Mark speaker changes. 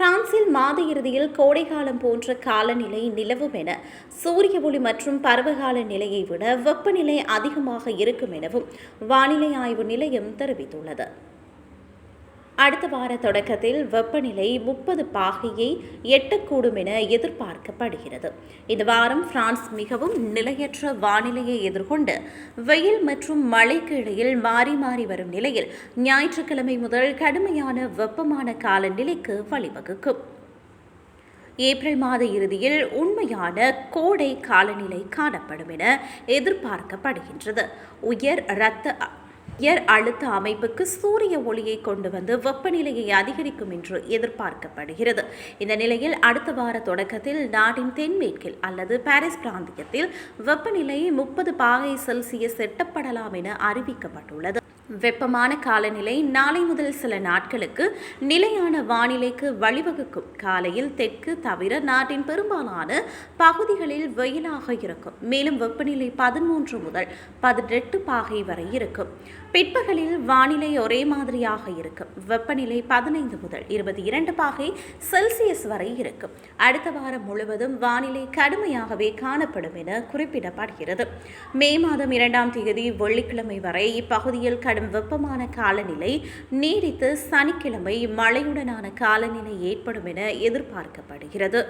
Speaker 1: பிரான்சில் மாத இறுதியில் கோடைகாலம் போன்ற காலநிலை நிலவும் என சூரிய ஒளி மற்றும் பருவகால நிலையை விட வெப்பநிலை அதிகமாக இருக்கும் எனவும் வானிலை ஆய்வு நிலையம் தெரிவித்துள்ளது. அடுத்த வார தொடக்கத்தில் வெப்பநிலை முப்பது பாகையை எட்டக்கூடும் என எதிர்பார்க்கப்படுகிறது. இந்த வாரம் பிரான்ஸ் மிகவும் நிலையற்ற வானிலையை எதிர்கொண்டு வெயில் மற்றும் மழைக்கு இடையில் மாறி மாறி வரும் நிலையில் ஞாயிற்றுக்கிழமை முதல் கடுமையான வெப்பமான காலநிலைக்கு வழிவகுக்கும். ஏப்ரல் மாத இறுதியில் உண்மையான கோடை காலநிலை காணப்படும் என எதிர்பார்க்கப்படுகின்றது. உயர் இரத்த உயர் அழுத்த அமைப்புக்கு சூரிய ஒளியை கொண்டு வந்து வெப்பநிலையை அதிகரிக்கும் என்று எதிர்பார்க்கப்படுகிறது. இந்த நிலையில் அடுத்த வார தொடக்கத்தில் நாட்டின் தென்மேற்கில் அல்லது பாரிஸ் பிராந்தியத்தில் வெப்பநிலை முப்பது பாகை செல்சியஸ் எட்டப்படலாம் என அறிவிக்கப்பட்டுள்ளது. வெப்பமான காலநிலை நாளை முதல் சில நாட்களுக்கு நிலையான வானிலைக்கு வழிவகுக்கும். காலையில் தெற்கு தவிர நாட்டின் பெரும்பாலான பகுதிகளில் வெயிலாக இருக்கும். மேலும் வெப்பநிலை பதிமூன்று முதல் பதினெட்டு பாகை வரை இருக்கும். பிற்பகலில் வானிலை ஒரே மாதிரியாக இருக்கும். வெப்பநிலை பதினைந்து முதல் இருபத்தி இரண்டு பாகை செல்சியஸ் வரை இருக்கும். அடுத்த வாரம் முழுவதும் வானிலை கடுமையாகவே காணப்படும் என குறிப்பிடப்படுகிறது. மே மாதம் இரண்டாம் தேதி வெள்ளிக்கிழமை வரை இப்பகுதியில் கடும் வெப்பமான காலநிலை நீடித்து சனிக்கிழமை மழையுடனான காலநிலை ஏற்படும் என எதிர்பார்க்கப்படுகிறது.